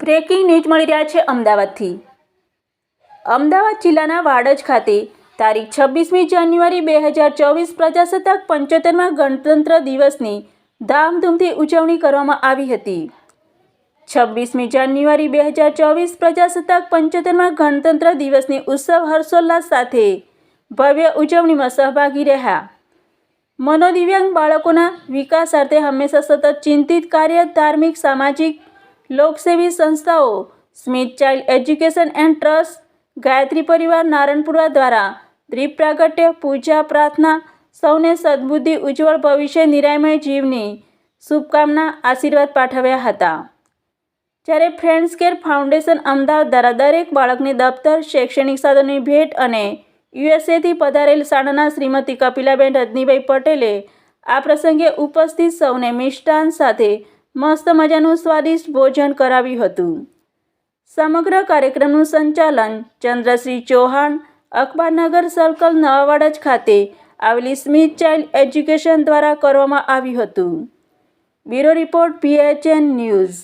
Breaking news મળી રહ્યા છે અમદાવાદથી. અમદાવાદ જિલ્લાના વાડજ ખાતે તારીખ છવ્વીસમી જાન્યુઆરી બે હજાર ચોવીસ પ્રજાસત્તાક પંચોતેરમાં ગણતંત્ર દિવસની ધામધૂમથી ઉજવણી કરવામાં આવી હતી. છવ્વીસમી જાન્યુઆરી બે હજાર ચોવીસ પ્રજાસત્તાક પંચોતેરમાં ગણતંત્ર દિવસની ઉત્સવ હર્ષોલ્લાસ સાથે ભવ્ય ઉજવણીમાં સહભાગી રહ્યા. મનોદિવ્યાંગ બાળકોના વિકાસ અર્થે હંમેશા સતત ચિંતિત કાર્ય, ધાર્મિક, સામાજિક લોકસેવી સંસ્થાઓ Smith child education and trust Gayatri Parivar Naranpura દ્વારા દ્વીપ પ્રાગટ્ય, પૂજા પ્રાર્થના, સૌને સદબુદ્ધિ, ઉજ્જવળ ભવિષ્ય, નિરામય જીવની શુભકામના આશીર્વાદ પાઠવ્યા હતા. જ્યારે ફ્રેન્ડ્સ કેર ફાઉન્ડેશન અમદાવાદ દ્વારા દરેક બાળકને દફતર, શૈક્ષણિક સાધનોની ભેટ અને યુએસએથી પધારેલ શાળાના શ્રીમતી કપિલાબેન રજનીભાઈ પટેલે આ પ્રસંગે ઉપસ્થિત સૌને મિષ્ટાન સાથે મસ્ત મજાનું સ્વાદિષ્ટ ભોજન કરાવ્યું હતું. સમગ્ર કાર્યક્રમનું સંચાલન ચંદ્રશ્રી ચૌહાણ અખબારનગર સર્કલ નવાવાડજ ખાતે આવેલી સ્મિથ ચાઇલ્ડ એજ્યુકેશન દ્વારા કરવામાં આવ્યું હતું. Bureau report PHN news.